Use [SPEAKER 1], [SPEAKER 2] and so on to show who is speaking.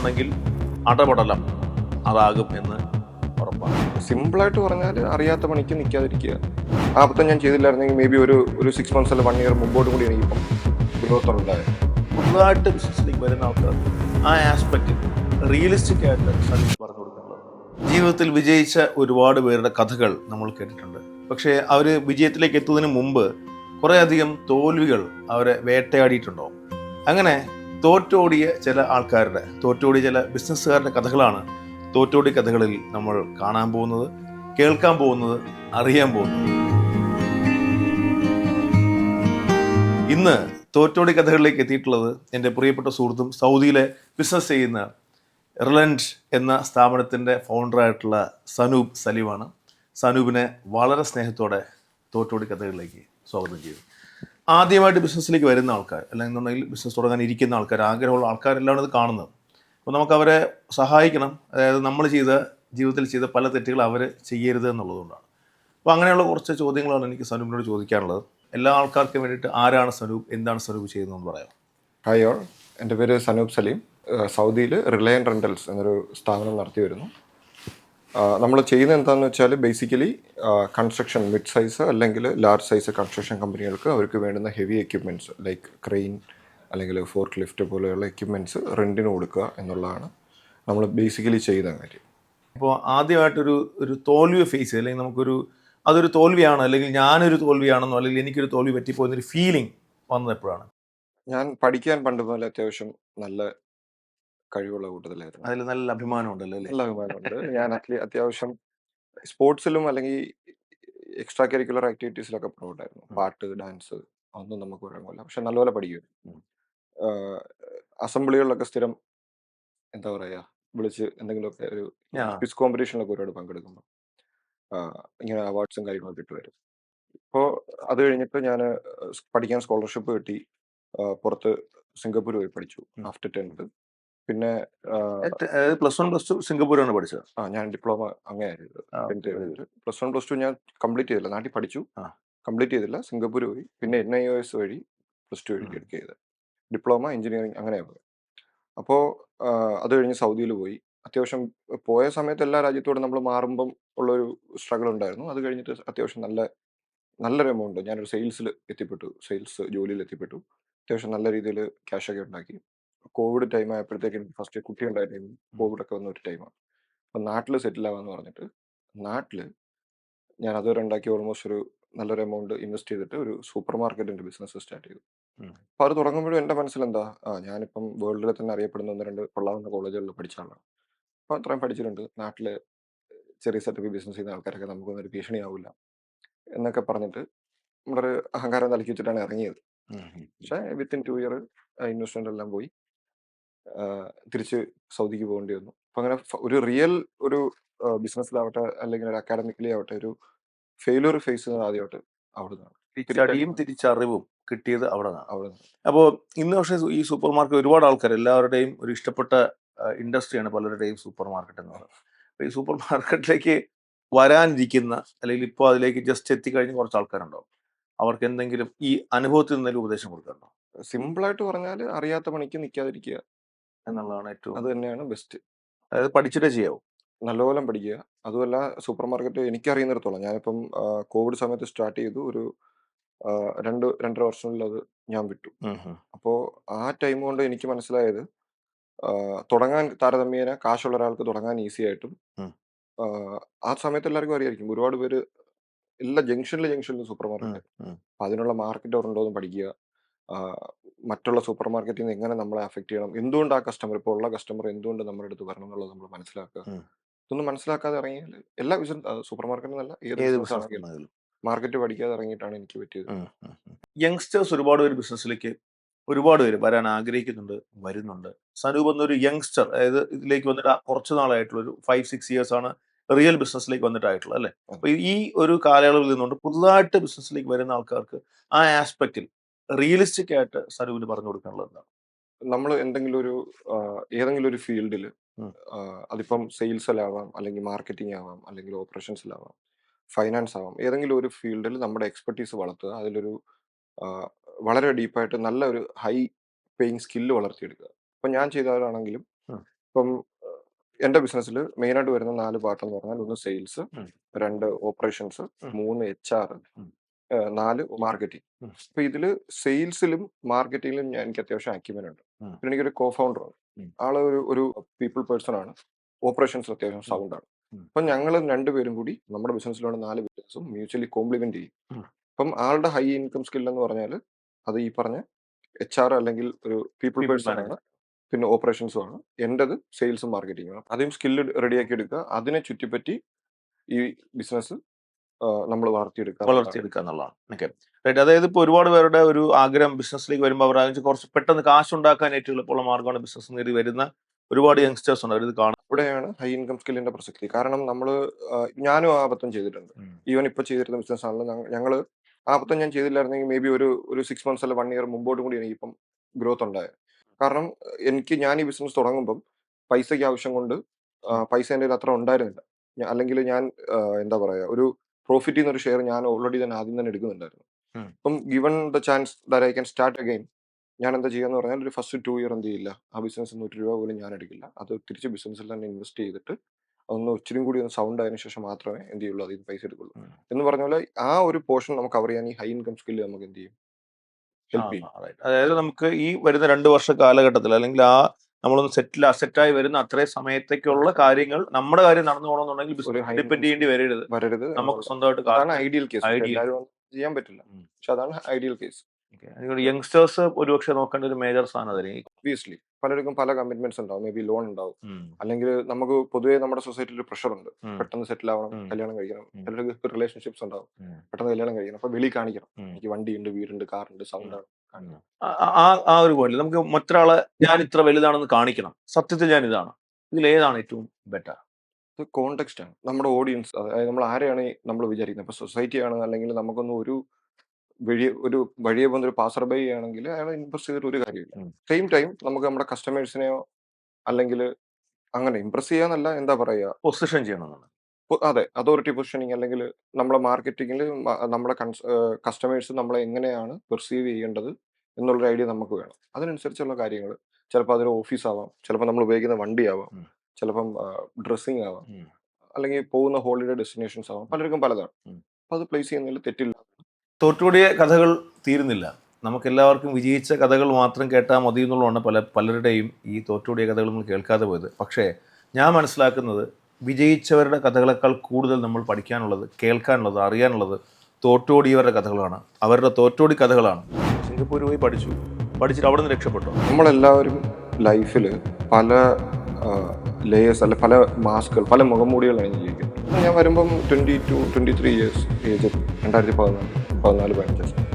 [SPEAKER 1] എന്നുണ്ടെങ്കിൽ അടപടലം അതാകും എന്ന് ഉറപ്പാണ്.
[SPEAKER 2] സിമ്പിളായിട്ട് പറഞ്ഞാൽ അറിയാത്ത പണിക്ക് നിൽക്കാതിരിക്കുക. ആ അബദ്ധം ഞാൻ ചെയ്തില്ലായിരുന്നെങ്കിൽ മേ ബി ഒരു ഒരു സിക്സ് മന്ത്സ് അല്ല വൺ ഇയർ മുമ്പോട്ട് കൂടി എനിക്കിപ്പം ഗ്രോത്ത് ഉണ്ടായത്
[SPEAKER 1] പുതുതായിട്ട് ബിസിനസ്സിലേക്ക് വരുന്ന ആൾക്കാർ ആ ആസ്പെക്റ്റ് റിയലിസ്റ്റിക് ആയിട്ട് പറഞ്ഞു കൊടുക്കുന്നത്. ജീവിതത്തിൽ വിജയിച്ച ഒരുപാട് പേരുടെ കഥകൾ നമ്മൾ കേട്ടിട്ടുണ്ട്. പക്ഷേ അവർ വിജയത്തിലേക്ക് എത്തുന്നതിന് മുമ്പ് കുറേയധികം തോൽവികൾ അവരെ വേട്ടയാടിയിട്ടുണ്ടോ അങ്ങനെ തോറ്റോടിയ ചില ആൾക്കാരുടെ തോറ്റോടിയ ചില ബിസിനസ്സുകാരുടെ കഥകളാണ് തോറ്റോടി കഥകളിൽ നമ്മൾ കാണാൻ പോകുന്നത് കേൾക്കാൻ പോകുന്നത് അറിയാൻ പോകുന്നത്. ഇന്ന് തോറ്റോടി കഥകളിലേക്ക് എത്തിയിട്ടുള്ളത് എന്റെ പ്രിയപ്പെട്ട സുഹൃത്തും സൗദിയിലെ ബിസിനസ് ചെയ്യുന്ന റിലൻഡ് എന്ന സ്ഥാപനത്തിന്റെ ഫൗണ്ടറായിട്ടുള്ള സനൂപ് സലീമാണ്. സനൂപിനെ വളരെ സ്നേഹത്തോടെ തോറ്റോടി കഥകളിലേക്ക് സ്വാഗതം ചെയ്തു ആദ്യമായിട്ട് ബിസിനസ്സിലേക്ക് വരുന്ന ആൾക്കാർ അല്ലെങ്കിൽ അല്ലെന്നുണ്ടെങ്കിൽ ബിസിനസ് തുടങ്ങാൻ ഇരിക്കുന്ന ആൾക്കാർ ആഗ്രഹമുള്ള ആൾക്കാരെല്ലാം ഇത് കാണുന്നത്. അപ്പോൾ നമുക്ക് അവരെ സഹായിക്കണം. അതായത് നമ്മൾ ചെയ്ത ജീവിതത്തിൽ ചെയ്ത പല തെറ്റുകൾ അവർ ചെയ്യരുത് എന്നുള്ളതുകൊണ്ടാണ്. അപ്പോൾ അങ്ങനെയുള്ള കുറച്ച് ചോദ്യങ്ങളാണ് എനിക്ക് സനൂപിനോട് ചോദിക്കാനുള്ളത്. എല്ലാ ആൾക്കാർക്കും വേണ്ടിയിട്ട് ആരാണ് സനൂപ് എന്താണ് സനൂപ് ചെയ്യുന്നതെന്ന് പറയാം
[SPEAKER 2] ഹായ് ഓൾ എന്റെ പേര് സനൂപ് സലീം. സൗദിയിൽ റിലയൻ റെന്റൽസ് എന്നൊരു സ്ഥാപനം നടത്തി വരുന്നു നമ്മൾ ചെയ്യുന്നത് എന്താണെന്ന് വെച്ചാൽ ബേസിക്കലി കൺസ്ട്രക്ഷൻ മിഡ് സൈസ് അല്ലെങ്കിൽ ലാർജ് സൈസ് കൺസ്ട്രക്ഷൻ കമ്പനികൾക്ക് അവർക്ക് വേണ്ടുന്ന ഹെവി എക്യുപ്മെന്റ്സ് ലൈക്ക് ക്രെയിൻ അല്ലെങ്കിൽ ഫോർക്ക് ലിഫ്റ്റ് പോലെയുള്ള എക്യുപ്മെന്റ്സ് റെന്റിന് കൊടുക്കുക എന്നുള്ളതാണ് നമ്മൾ ബേസിക്കലി ചെയ്യുന്ന കാര്യം.
[SPEAKER 1] ഇപ്പോൾ ആദ്യമായിട്ടൊരു ഒരു തോൽവി ഫേസ് അല്ലെങ്കിൽ നമുക്കൊരു അതൊരു തോൽവിയാണ്. അല്ലെങ്കിൽ ഞാനൊരു തോൽവിയാണെന്നോ അല്ലെങ്കിൽ എനിക്കൊരു തോൽവി പറ്റിപ്പോയെന്നൊരു ഫീലിംഗ് വന്നത് എപ്പോഴാണ്?
[SPEAKER 2] ഞാൻ പഠിക്കാൻ പണ്ട് പോലെ അത്യാവശ്യം നല്ല കഴിവുള്ള കൂട്ടത്തിലായിരുന്നു.
[SPEAKER 1] അതിൽ നല്ല അഭിമാനം ഉണ്ടല്ലോ അല്ലേ?
[SPEAKER 2] നല്ല അഭിമാനമുണ്ട്. ഞാൻ അത്ലി- അത്യാവശ്യം സ്പോർട്സിലും അല്ലെങ്കിൽ എക്സ്ട്രാ കരിക്കുലർ ആക്ടിവിറ്റീസിലൊക്കെ
[SPEAKER 1] പ്രൗഡായിരുന്നു.
[SPEAKER 2] പാട്ട് ഡാൻസ് ഒന്നും നമുക്ക് കുഴപ്പമില്ല പക്ഷെ നല്ലപോലെ പഠിക്കും. അസംബ്ലികളിലൊക്കെ സ്ഥിരം എന്താ പറയാ വിളിച്ച് എന്തെങ്കിലുമൊക്കെ ഒരു. ക്വിസ് കോമ്പറ്റീഷനിലൊക്കെ ഒരുപാട് പങ്കെടുക്കുമ്പോൾ ഇങ്ങനെ അവാർഡ്സും കാര്യങ്ങളൊക്കെ കിട്ടുമായിരുന്നു ഇപ്പോൾ അത് കഴിഞ്ഞിട്ട് ഞാൻ പഠിക്കാൻ സ്കോളർഷിപ്പ് കിട്ടി. പുറത്ത് സിംഗപ്പൂർ പോയി പഠിച്ചു ആഫ്റ്റർ ടെൻത്ത്. പിന്നെ
[SPEAKER 1] പ്ലസ് വൺ പ്ലസ് ടു സിംഗപ്പൂരാണ് പഠിച്ചത്.
[SPEAKER 2] ആ ഞാൻ ഡിപ്ലോമ അങ്ങനെയായിരുന്നു. പ്ലസ് വൺ പ്ലസ് ടു ഞാൻ കംപ്ലീറ്റ് ചെയ്തില്ല. നാട്ടിൽ പഠിച്ചു. കംപ്ലീറ്റ് ചെയ്തില്ല. സിംഗപ്പൂർ പോയി. പിന്നെ എൻ ഐ ഒ എസ് വഴി പ്ലസ് ടു വഴി എടുക്കുക ചെയ്തത് ഡിപ്ലോമ എഞ്ചിനീയറിങ് അങ്ങനെയാണ് പോയത്. അപ്പോൾ അത് കഴിഞ്ഞ് സൗദിയിൽ പോയി. അത്യാവശ്യം പോയ സമയത്ത് എല്ലാ രാജ്യത്തോടും നമ്മൾ മാറുമ്പം ഉള്ളൊരു സ്ട്രഗിൾ ഉണ്ടായിരുന്നു. അത് കഴിഞ്ഞിട്ട് അത്യാവശ്യം നല്ല നല്ലൊരു എമൗണ്ട്. ഞാനൊരു സെയിൽസിൽ എത്തിപ്പെട്ടു. സെയിൽസ് ജോലിയിൽ എത്തിപ്പെട്ടു. അത്യാവശ്യം നല്ല രീതിയിൽ ക്യാഷൊക്കെ ഉണ്ടാക്കി. കോവിഡ് ടൈം ആയപ്പോഴത്തേക്കും ഫസ്റ്റ് കുട്ടി ഉണ്ടായ ടൈം കോവിഡ് ഒക്കെ വന്ന ഒരു ടൈമാണ്. അപ്പം നാട്ടിൽ സെറ്റിൽ ആവാന്ന് പറഞ്ഞിട്ട് നാട്ടിൽ ഞാൻ അതുവരെ ഉണ്ടാക്കി ഓൾമോസ്റ്റ് ഒരു നല്ലൊരു എമൗണ്ട് ഇൻവെസ്റ്റ് ചെയ്തിട്ട് ഒരു സൂപ്പർ മാർക്കറ്റിന്റെ ബിസിനസ് സ്റ്റാർട്ട് ചെയ്തു. അപ്പൊ അത് തുടങ്ങുമ്പോഴും എന്റെ മനസ്സിൽ എന്താ ആ ഞാനിപ്പം വേൾഡിൽ തന്നെ അറിയപ്പെടുന്ന ഒന്ന് രണ്ട് കൊള്ളാവുന്ന കോളേജുകളിൽ പഠിച്ച ആളാണ്. അപ്പൊ അത്രയും പഠിച്ചിട്ടുണ്ട്. നാട്ടിൽ ചെറിയ സെറ്റപ്പ് ബിസിനസ് ചെയ്യുന്ന ആൾക്കാരൊക്കെ നമുക്കൊന്നും ഒരു ഭീഷണിയാവില്ല എന്നൊക്കെ പറഞ്ഞിട്ട് നമ്മുടെ അഹങ്കാരം തലക്കി വെച്ചിട്ടാണ് ഇറങ്ങിയത്. പക്ഷേ വിത്തിൻ ടു ഇയർ ഇൻവെസ്റ്റ്മെന്റ് എല്ലാം പോയി. തിരിച്ച് സൗദിക്ക് പോകേണ്ടി വന്നു. അപ്പൊ അങ്ങനെ ഒരു റിയൽ ഒരു ബിസിനസ്സിലാവട്ടെ അല്ലെങ്കിൽ ഒരു അക്കാഡമിക്കലി ആവട്ടെ ഒരു ഫെയിലിയർ ഫേസ് ചെയ്യുന്നത് ആദ്യമായിട്ട് അവിടെ നിന്നാണ്
[SPEAKER 1] തിരിച്ചടിയും തിരിച്ചറിവും കിട്ടിയത് അവിടെ നിന്നാണ്
[SPEAKER 2] അവിടെ നിന്ന്
[SPEAKER 1] അപ്പോൾ ഇന്ന് പക്ഷേ ഈ സൂപ്പർ മാർക്കറ്റ് ഒരുപാട് ആൾക്കാർ എല്ലാവരുടെയും ഒരു ഇഷ്ടപ്പെട്ട ഇൻഡസ്ട്രിയാണ് പലരുടെയും സൂപ്പർ മാർക്കറ്റ് എന്ന് പറയുന്നത്. അപ്പോൾ ഈ സൂപ്പർ മാർക്കറ്റിലേക്ക് വരാനിരിക്കുന്ന അല്ലെങ്കിൽ ഇപ്പോൾ അതിലേക്ക് ജസ്റ്റ് എത്തിക്കഴിഞ്ഞ കുറച്ച് ആൾക്കാരുണ്ടാവും. അവർക്ക് എന്തെങ്കിലും ഈ അനുഭവത്തിൽ നിന്നൊരു ഉപദേശം കൊടുക്കാറുണ്ടോ?
[SPEAKER 2] സിമ്പിളായിട്ട് പറഞ്ഞാൽ അറിയാത്ത പണിക്ക് നിൽക്കാതിരിക്കുക
[SPEAKER 1] എന്നുള്ളതാണ് ഏറ്റവും
[SPEAKER 2] അത് തന്നെയാണ് ബെസ്റ്റ്.
[SPEAKER 1] അതായത് പഠിച്ചിട്ടേ ചെയ്യാവൂ.
[SPEAKER 2] നല്ലപോലെ പഠിക്കുക. അതുമല്ല സൂപ്പർ മാർക്കറ്റ് എനിക്കറിയുന്നിടത്തോളം ഞാനിപ്പം കോവിഡ് സമയത്ത് സ്റ്റാർട്ട് ചെയ്തു ഒരു രണ്ട് രണ്ടര വർഷങ്ങളിൽ അത് ഞാൻ വിട്ടു. അപ്പോൾ ആ ടൈം കൊണ്ട് എനിക്ക് മനസ്സിലായത് തുടങ്ങാൻ താരതമ്യേന കാശുള്ള ഒരാൾക്ക് തുടങ്ങാൻ ഈസി ആയിട്ടും ആ, സമയത്ത് എല്ലാവർക്കും അറിയായിരിക്കും ഒരുപാട് പേര് എല്ലാ ജംഗ്ഷനിലെ ജംഗ്ഷനിലും സൂപ്പർ മാർക്കറ്റ്. അതിനുള്ള മാർക്കറ്റ് ഉണ്ടോ എന്ന് പഠിക്കുക. മറ്റുള്ള സൂപ്പർ മാർക്കറ്റിൽ നിന്ന് എങ്ങനെ നമ്മളെ അഫക്ട് ചെയ്യണം? എന്തുകൊണ്ട് ആ കസ്റ്റമർ ഇപ്പോൾ ഉള്ള കസ്റ്റമർ എന്തുകൊണ്ട് നമ്മുടെ അടുത്ത് വരണം എന്നുള്ളത് നമ്മൾ മനസ്സിലാക്കുക. ഇതൊന്നും മനസ്സിലാക്കാതെ ഇറങ്ങിയാൽ എല്ലാ ബിസിനസ് സൂപ്പർ മാർക്കറ്റ് എന്നല്ല ഏത്
[SPEAKER 1] ഏത്
[SPEAKER 2] ബിസിനസ് ആണെങ്കിലും മാർക്കറ്റ് പഠിക്കാതെ ഇറങ്ങിയിട്ടാണ് എനിക്ക് പറ്റിയത്.
[SPEAKER 1] യങ്സ്റ്റേഴ്സ് ഒരുപാട് പേര് ബിസിനസ്സിലേക്ക് ഒരുപാട് പേര് വരാൻ ആഗ്രഹിക്കുന്നുണ്ട് വരുന്നുണ്ട്. സനൂപ് എന്നൊരു യങ്സ്റ്റർ അതായത് ഇതിലേക്ക് വന്നിട്ട് ആ കുറച്ച് നാളായിട്ടുള്ള ഒരു ഫൈവ് സിക്സ് ഇയേഴ്സ് ആണ് റിയൽ ബിസിനസ്സിലേക്ക് വന്നിട്ടായിട്ടുള്ളത് അല്ലേ? അപ്പൊ ഈ ഒരു കാലയളവിൽ നിന്നുകൊണ്ട് പുതുതായിട്ട് ബിസിനസ്സിലേക്ക് വരുന്ന ആൾക്കാർക്ക് ആ ആസ്പെക്റ്റിൽ റിയലിസ്റ്റിക് ആയിട്ട് സരൂപിന് പറഞ്ഞു കൊടുക്കാനുള്ളത് എന്താണ്
[SPEAKER 2] നമ്മൾ എന്തെങ്കിലും ഒരു ഏതെങ്കിലും ഒരു ഫീൽഡിൽ. അതിപ്പം സെയിൽസിലാവാം അല്ലെങ്കിൽ മാർക്കറ്റിംഗ് ആവാം അല്ലെങ്കിൽ ഓപ്പറേഷൻസിലാവാം ഫൈനാൻസ് ആവാം ഏതെങ്കിലും ഒരു ഫീൽഡിൽ നമ്മുടെ എക്സ്പെർട്ടീസ് വളർത്തുക അതിലൊരു വളരെ ഡീപ്പായിട്ട് നല്ല ഒരു ഹൈ പേയിങ് സ്കില്ല് വളർത്തിയെടുക്കുക ഇപ്പം ഞാൻ ചെയ്തവരാണെങ്കിലും. ഇപ്പം എന്റെ ബിസിനസ്സിൽ മെയിനായിട്ട് വരുന്ന നാല് പാർട്ടെന്ന് പറഞ്ഞാൽ ഒന്ന് സെയിൽസ് രണ്ട് ഓപ്പറേഷൻസ് മൂന്ന് എച്ച് ആർ. നാല് മാർക്കറ്റിംഗ്. അപ്പൊ ഇതിൽ സെയിൽസിലും മാർക്കറ്റിംഗിലും ഞാൻ എനിക്ക് അത്യാവശ്യം acumen ഉണ്ട്. പിന്നെ എനിക്കൊരു കോ ഫൗണ്ടർ ആണ് ആൾ ഒരു ഒരു പീപ്പിൾ പേഴ്സൺ ആണ്. ഓപ്പറേഷൻസ് അത്യാവശ്യം. സൗണ്ട് ആണ്. അപ്പൊ ഞങ്ങൾ രണ്ടുപേരും കൂടി നമ്മുടെ ബിസിനസ്സിലുള്ള നാല് ബിസിനസ്സും മ്യൂച്വലി കോംപ്ലിമെന്റ് ചെയ്യും. അപ്പം ആളുടെ ഹൈ ഇൻകം സ്കിൽ എന്ന് പറഞ്ഞാൽ അത് ഈ പറഞ്ഞ എച്ച് ആർ അല്ലെങ്കിൽ ഒരു പീപ്പിൾ പേഴ്സൺ ആണ്. പിന്നെ ഓപ്പറേഷൻസും ആണ്. എന്റെത് സെയിൽസും മാർക്കറ്റിംഗും ആണ്. ആദ്യം സ്കില്ല് റെഡിയാക്കി എടുക്കുക. അതിനെ ചുറ്റിപ്പറ്റി ഈ ബിസിനസ് നമ്മൾ വളർത്തിയെടുക്കുക.
[SPEAKER 1] വളർത്തിയെടുക്കുക എന്നുള്ളതാണ്. ഓക്കെ. റൈറ്റ്. അതായത് ഇപ്പോൾ ഒരുപാട് പേരുടെ ഒരു ആഗ്രഹം ബിസിനസ്സിലേക്ക് വരുമ്പോൾ അവർ ആഗ്രഹിച്ച് കുറച്ച് പെട്ടെന്ന് കാശുണ്ടാക്കാൻ ഏറ്റവും എളുപ്പമുള്ള മാർഗമാണ് ബിസിനസ് നേടി വരുന്ന ഒരുപാട് യങ്സ്റ്റേഴ്സ് ഉണ്ട്. അവരിത് കാണും
[SPEAKER 2] ഇവിടെയാണ് ഹൈ ഇൻകം സ്കില്ലിന്റെ പ്രസക്തി. കാരണം നമ്മൾ ഞാനും ആ അബദ്ധം ചെയ്തിട്ടുണ്ട്. ഈവൻ ഇപ്പൊ ചെയ്തിരുന്ന ബിസിനസ് ആണല്ലോ ഞങ്ങൾ ആ അബദ്ധം ഞാൻ ചെയ്തില്ലായിരുന്നെങ്കിൽ മേ ബി ഒരു ഒരു സിക്സ് മന്ത്സ് അല്ല വൺ ഇയർ മുമ്പോട്ടും കൂടി എനിക്ക് ഇപ്പം ഗ്രോത്ത് ഉണ്ടായത്. കാരണം എനിക്ക് ഞാൻ ഈ ബിസിനസ് തുടങ്ങുമ്പം പൈസയ്ക്ക് ആവശ്യം കൊണ്ട് പൈസ എന്റെ അത്ര ഉണ്ടായിരുന്നില്ല. അല്ലെങ്കിൽ ഞാൻ എന്താ പറയുക ഒരു പ്രോഫിറ്റ് ചെയ്യുന്ന ഒരു ഷെയർ ഞാൻ ഓൾറെഡി തന്നെ ആദ്യം തന്നെ എടുക്കുന്നുണ്ടായിരുന്നു. അപ്പം given the chance that I can start again ഞാൻ എന്താ ചെയ്യാന്ന് പറഞ്ഞാൽ ഒരു ഫസ്റ്റ് ടു ഇയർ എന്ത് ചെയ്യില്ല. ആ ബിസിനസ് നൂറ്റി രൂപ പോലും ഞാൻ എടുക്കില്ല. അത് തിരിച്ച് ബിസിനസ്സിൽ തന്നെ ഇൻവെസ്റ്റ് ചെയ്തിട്ട് അതൊന്ന് ഇച്ചിരി കൂടി ഒന്ന് സൗണ്ട് ആയതിനു ശേഷം മാത്രമേ എന്ത് ചെയ്യുള്ളൂ അതിൽ പൈസ എടുക്കുള്ളൂ. എന്ന് പറഞ്ഞ പോലെ ആ ഒരു പോർഷൻ നമുക്ക് കവർ ചെയ്യാൻ ഈ ഹൈ ഇൻകം സ്കില്ല് നമുക്ക് എന്ത് ചെയ്യും? ഹെൽപ്പ് ചെയ്യും.
[SPEAKER 1] അതായത് നമുക്ക് ഈ വരുന്ന രണ്ട് വർഷ കാലഘട്ടത്തിൽ അല്ലെങ്കിൽ ആ നമ്മളൊന്ന് സെറ്റിൽ അസെറ്റായി വരുന്ന അത്രയും സമയത്തേക്കുള്ള കാര്യങ്ങൾ നമ്മുടെ കാര്യം നടന്നു പോകണമെന്നുണ്ടെങ്കിൽ ബിസിനസ് ഡിപ്പെൻഡ് ചെയ്യേണ്ടി വരരുത്.
[SPEAKER 2] വരരുത്.
[SPEAKER 1] നമുക്ക് സ്വന്തമായിട്ട്
[SPEAKER 2] ഐഡിയൽ കേസ്. ചെയ്യാൻ പറ്റില്ല. പക്ഷെ അതാണ് ഐഡിയൽ കേസ്
[SPEAKER 1] യങ്സ്റ്റേഴ്സ് ഒരുപക്ഷെ നോക്കേണ്ട ഒരു മേജർ സാധനം
[SPEAKER 2] ഒബ്വിയസ്ലി പലർക്കും പല കമ്മിറ്റ്മെന്റ്സ് ഉണ്ടാവും. മേ ബി ലോൺ ഉണ്ടാവും അല്ലെങ്കിൽ നമുക്ക് പൊതുവേ നമ്മുടെ സൊസൈറ്റിയിൽ പ്രഷർ ഉണ്ട്. പെട്ടെന്ന് സെറ്റിൽ ആവണം കല്യാണം കഴിക്കണം.
[SPEAKER 1] ചിലർക്ക്
[SPEAKER 2] പലർക്ക് റിലേഷൻഷിപ്സ് ഉണ്ടാവും പെട്ടെന്ന് കല്യാണം കഴിക്കണം. അപ്പൊ വെളി കാണിക്കണം. എനിക്ക് വണ്ടിയുണ്ട് വീടുണ്ട് കാറുണ്ട് സൗണ്ട് ആണ്.
[SPEAKER 1] ആ ആ ഒരു പോയിന്റ് നമുക്ക് മറ്റൊരാളെ ഞാൻ ഇത്ര വലുതാണെന്ന് കാണിക്കണം. സത്യത്തിൽ ഞാൻ ഇതാണ്. ഇതിൽ ഏതാണ് ഏറ്റവും ബെറ്റർ
[SPEAKER 2] കോണ്ടെക്സ്റ്റ് ആണ്. നമ്മുടെ ഓഡിയൻസ് അതായത് നമ്മൾ ആരെയാണ് നമ്മൾ വിചാരിക്കുന്നത്? ഇപ്പൊ സൊസൈറ്റി ആണ് അല്ലെങ്കിൽ നമുക്കൊന്നും ഒരു വഴി ഒരു വഴിയെ പോകുന്ന ഒരു പാസർ ബൈ ആണെങ്കിൽ അയാളെ ഇമ്പ്രസ് ചെയ്തിട്ട് ഒരു കാര്യമില്ല. സെയിം ടൈം നമുക്ക് നമ്മുടെ കസ്റ്റമേഴ്സിനെയോ അല്ലെങ്കിൽ അങ്ങനെ ഇമ്പ്രസ് ചെയ്യാന്നല്ല എന്താ പറയുക?
[SPEAKER 1] പൊസിഷൻ ചെയ്യണമെന്നാണ്
[SPEAKER 2] പൊ- അതെ അതോറിറ്റി പൊസിഷനിങ് അല്ലെങ്കിൽ നമ്മളെ മാർക്കറ്റിങ്ങിൽ നമ്മുടെ കസ്റ്റമേഴ്സ് നമ്മളെ എങ്ങനെയാണ് പെർസീവ് ചെയ്യേണ്ടത് എന്നുള്ളൊരു ഐഡിയ നമുക്ക് വേണം അതിനനുസരിച്ചുള്ള കാര്യങ്ങൾ ചിലപ്പോൾ അതൊരു ഓഫീസ് ആവാം ചിലപ്പോൾ നമ്മൾ ഉപയോഗിക്കുന്ന വണ്ടി ആവാം
[SPEAKER 1] ഉം.
[SPEAKER 2] ചിലപ്പം ഡ്രസ്സിങ് ആവാം
[SPEAKER 1] ഉം.
[SPEAKER 2] അല്ലെങ്കിൽ പോകുന്ന ഹോളിഡേ ഡെസ്റ്റിനേഷൻസ് ആവാം പലർക്കും പലതാണ്
[SPEAKER 1] ഉം.
[SPEAKER 2] അപ്പൊ അത് പ്ലേസ് ചെയ്യുന്നതിൽ തെറ്റില്ല
[SPEAKER 1] തോറ്റുകൂടിയ കഥകൾ തീരുന്നില്ല നമുക്കെല്ലാവർക്കും വിജയിച്ച കഥകൾ മാത്രം കേട്ടാൽ മതി എന്നുള്ളതാണ് പല പലരുടെയും ഈ തോറ്റുകൂടിയ കഥകൾ നമ്മൾ കേൾക്കാതെ പോയത് പക്ഷേ ഞാൻ മനസ്സിലാക്കുന്നത് വിജയിച്ചവരുടെ കഥകളെക്കാൾ കൂടുതൽ നമ്മൾ പഠിക്കാനുള്ളത് കേൾക്കാനുള്ളത് അറിയാനുള്ളത് തോറ്റോടിയവരുടെ കഥകളാണ്. അവരുടെ തോറ്റോടി കഥകളാണ്. സിംഗപ്പൂർ പോയി പഠിച്ചു. പഠിച്ചിട്ട് അവിടെ നിന്ന് രക്ഷപ്പെട്ടു.
[SPEAKER 2] നമ്മളെല്ലാവരും ലൈഫിൽ പല ലേയേഴ്സ് അല്ല പല മാസ്കുകൾ പല മുഖംമൂടികളാണ് ജീവിക്കുന്നത് ഞാൻ വരുമ്പം twenty two twenty three years age രണ്ടായിരത്തി പതിനാല് പതിനാല് പതിനഞ്ച്.